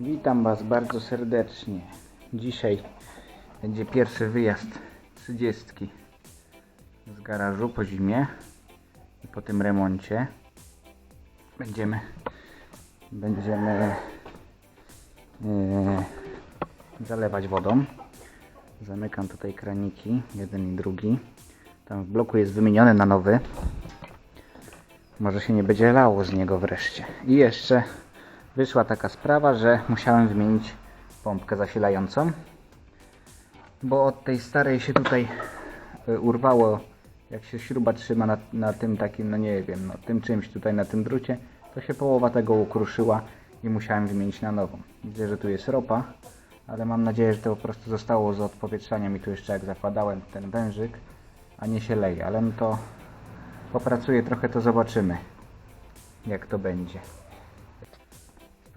Witam Was bardzo serdecznie. Dzisiaj będzie pierwszy wyjazd 30 z garażu po zimie i po tym remoncie. Będziemy będziemy e, zalewać wodą. Zamykam tutaj kraniki, jeden i drugi. Tam w bloku jest wymieniony na nowy. Może się nie będzie lało z niego wreszcie. I jeszcze wyszła taka sprawa, że musiałem wymienić pompkę zasilającą, bo od tej starej się tutaj y, urwało, jak się śruba trzyma na, na tym takim, no nie wiem, no tym czymś tutaj na tym drucie, to się połowa tego ukruszyła i musiałem wymienić na nową. Widzę, że tu jest ropa, ale mam nadzieję, że to po prostu zostało z odpowietrzaniem i tu jeszcze jak zakładałem ten wężyk, a nie się leje, ale no to popracuję trochę, to zobaczymy jak to będzie.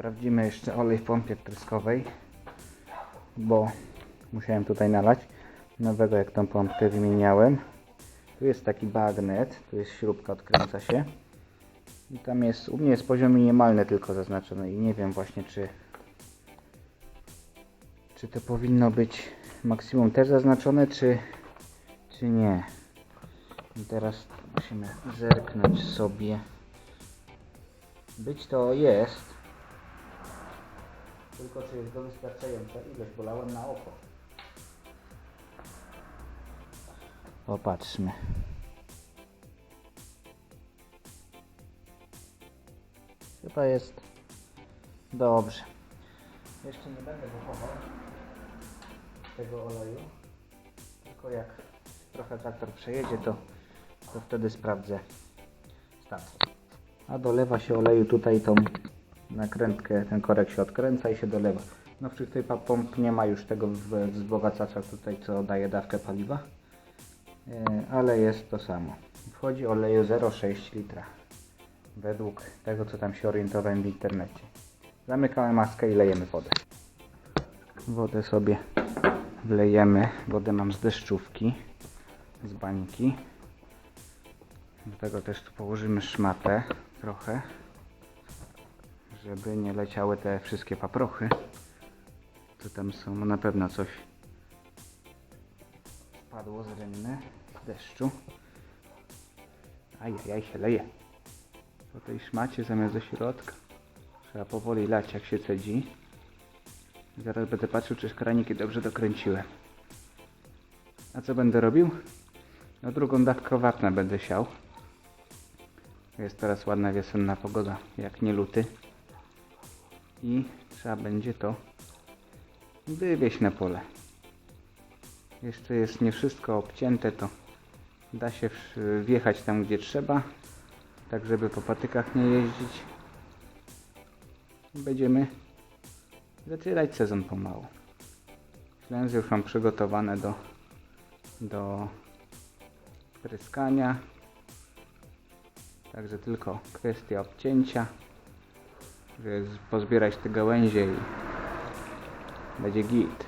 Sprawdzimy jeszcze olej w pompie wtryskowej, bo musiałem tutaj nalać nowego jak tą pompkę wymieniałem. Tu jest taki bagnet, tu jest śrubka, odkręca się. I tam jest, u mnie jest poziom minimalny tylko zaznaczony i nie wiem właśnie czy czy to powinno być maksimum też zaznaczone, czy, czy nie. I teraz musimy zerknąć sobie. Być to jest. Tylko czy jest to wystarczająca ilość? Bolałem na oko. Popatrzmy. Chyba jest dobrze. Jeszcze nie będę wychował tego oleju. Tylko jak trochę traktor przejedzie, to, to wtedy sprawdzę stan. A dolewa się oleju tutaj tą nakrętkę, ten korek się odkręca i się dolewa. No w tych pomp nie ma już tego w- wzbogacacza tutaj, co daje dawkę paliwa. E, ale jest to samo. Wchodzi oleju 0,6 litra. Według tego, co tam się orientowałem w internecie. Zamykamy maskę i lejemy wodę. Wodę sobie wlejemy. Wodę mam z deszczówki, z bańki. Do tego też tu położymy szmatę trochę, żeby nie leciały te wszystkie paprochy. Tu tam są, na pewno coś spadło z rynny, deszczu. Ajajaj się leje. Po tej szmacie zamiast do środka trzeba powoli lać jak się cedzi. Zaraz będę patrzył, czy kraniki dobrze dokręciłem. A co będę robił? No drugą dawkę wapna będę siał. Jest teraz ładna wiosenna pogoda, jak nie luty. I trzeba będzie to wywieźć na pole. Jeszcze jest nie wszystko obcięte, to da się wjechać tam, gdzie trzeba, tak żeby po patykach nie jeździć. Będziemy zaczynać sezon pomału. Ślęzy już mam przygotowane do, do pryskania. Także tylko kwestia obcięcia, pozbierać te gałęzie i będzie git.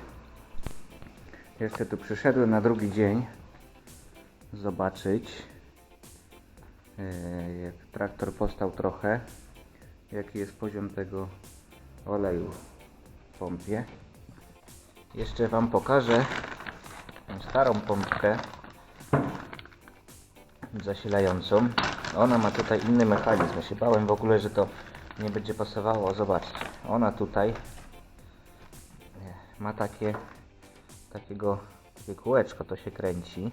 Jeszcze tu przyszedłem na drugi dzień zobaczyć e, jak traktor postał trochę jaki jest poziom tego oleju w pompie. Jeszcze Wam pokażę tą starą pompkę zasilającą. Ona ma tutaj inny mechanizm. Ja się bałem w ogóle, że to nie będzie pasowało. Zobaczcie, ona tutaj nie, ma takie takiego takie kółeczko, to się kręci,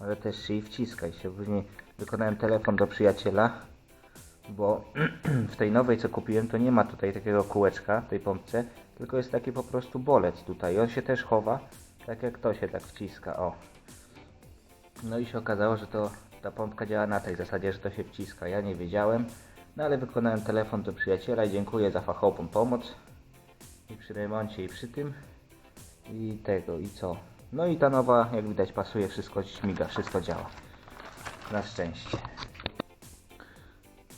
ale też się i wciska i się później wykonałem telefon do przyjaciela, bo w tej nowej co kupiłem to nie ma tutaj takiego kółeczka tej pompce, tylko jest taki po prostu bolec tutaj. On się też chowa, tak jak to się tak wciska, o. No i się okazało, że to ta pompka działa na tej zasadzie, że to się wciska. Ja nie wiedziałem, no ale wykonałem telefon do przyjaciela i dziękuję za fachową pomoc. I przy remoncie i przy tym. I tego, i co. No i ta nowa, jak widać, pasuje, wszystko śmiga, wszystko działa. Na szczęście.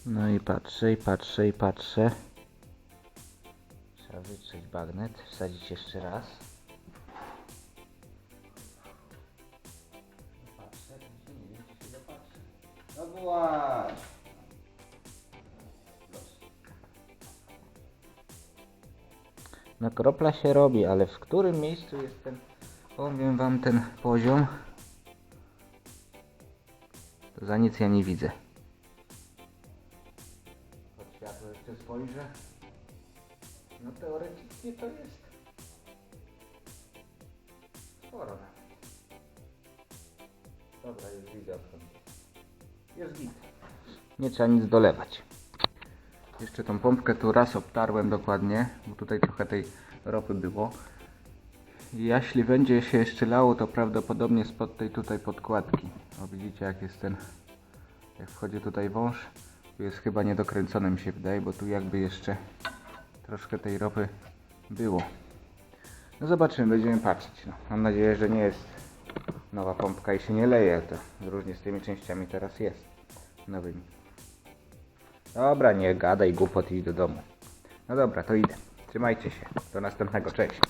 No i patrzę, i patrzę, i patrzę. Trzeba wytrzeć bagnet, wsadzić jeszcze raz. No kropla się robi, ale w którym miejscu jest ten, powiem wam ten poziom, to za nic ja nie widzę. Pod światło jeszcze spojrzę. No teoretycznie to jest sporo nawet. Dobra, widzę odkąd. Jest git. Nie trzeba nic dolewać. Jeszcze tą pompkę tu raz obtarłem dokładnie, bo tutaj trochę tej ropy było. Jeśli będzie się jeszcze lało, to prawdopodobnie spod tej tutaj podkładki. O widzicie jak jest ten, jak wchodzi tutaj wąż. Tu jest chyba niedokręcony mi się wydaje, bo tu jakby jeszcze troszkę tej ropy było. No zobaczymy, będziemy patrzeć. No, mam nadzieję, że nie jest nowa pompka i się nie leje. To różnie z tymi częściami teraz jest. Nowymi. Dobra, nie gadaj głupot idź do domu. No dobra, to idę. Trzymajcie się. Do następnego. Cześć.